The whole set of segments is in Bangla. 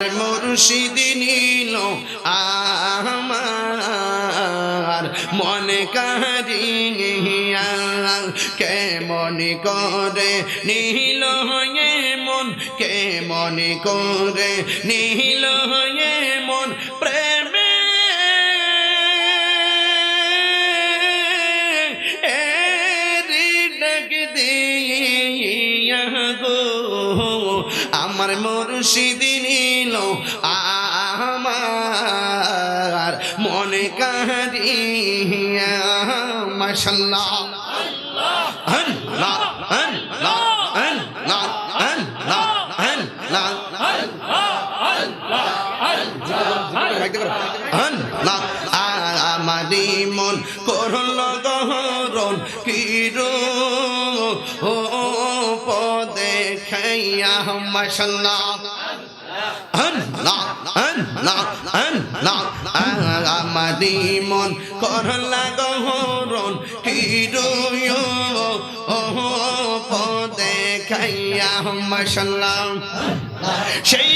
মুর্শিদ নীল আমার মনে কারিয়া কে মনে করে নীল হয়ে মন কে মনে করে নীল হয়ে মন আমার মুর্শিদ নীল আমার মনে কারিয়া মাশাল্লাহ আমারি মন করল কিরো ও পদে খাইয়া মশাল্লাহ আল্লাহ আল্লাহ আল্লাহ আমারি মন করলা গহরণ ও পদে খাইয়া মশাল্লাহ সেই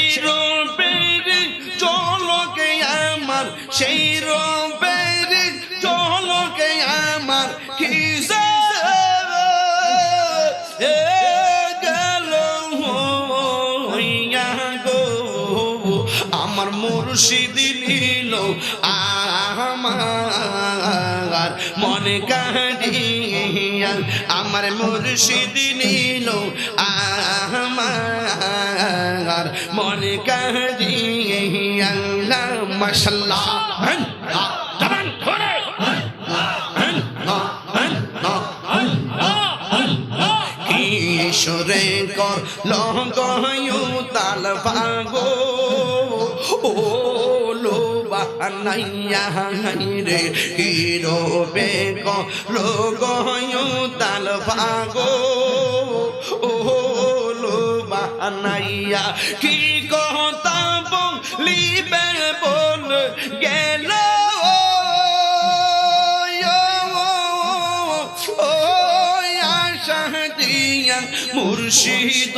আমার সেই মুর্শিদ নিল আমার মনে কাহিয়া আমার মুর্শিদ নিল আমার মনে কাহিয়া মশাল্লাহ। কিশোরে কর লঙ্গয়ু তাল ভাগো। ও লো বানাইয়া রে কিরো বেক লোগয়ু তাল ভাগো ও লো বানাইয়া কি কথা বলিবে বল গেল ও মুর্শিদ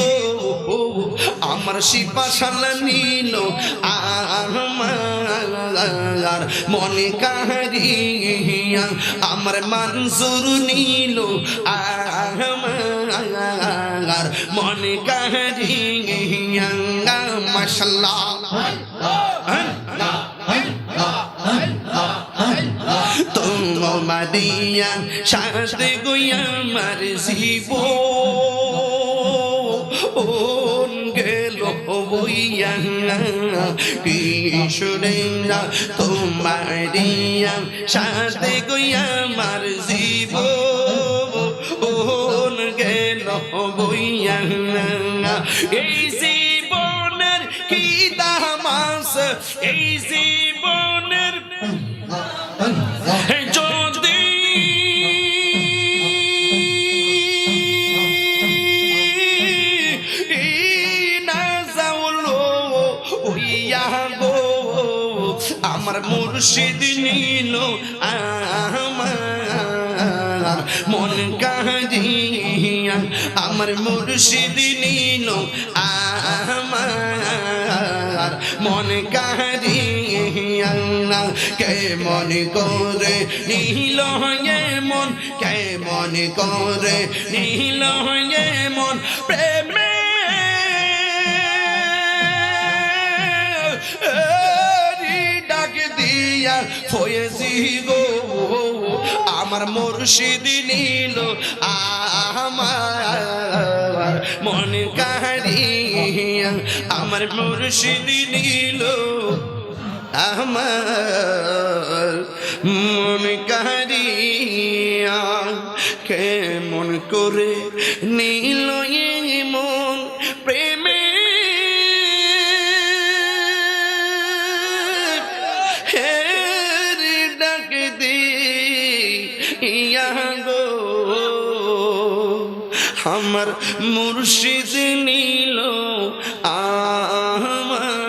আমার শিপাশাল নীল আমার মনে কাহারিয়া আমার মনসুর নীল আমার মনে কাহারিয়া মশাল্লাহ। তোমাদিয়া সাথে গুয়া মার জীব গেল বইয়া কিশোরেরা তোমারিয়া, সাথে গুয়া মার জীব ওন গেল বইয়া এই জীবনের কি দামাস, এই জীবনের আমার মুর্শিদ নিল আমার, মন কাহিয়া আমার মুর্শিদ নিল আমার, মন কাহিয়া কে মন করে নীল মন কে মন করে নীল মন, প্রেমে দিয়া হয়েছি গো আমার মুর্শিদ নীল আমার মন কাহিয়া আমার মুর্শিদ নীল আমার মন কারিয়া কেমন করে নীল মন প্রেমে গো আমার মুর্শিদ নীল আমার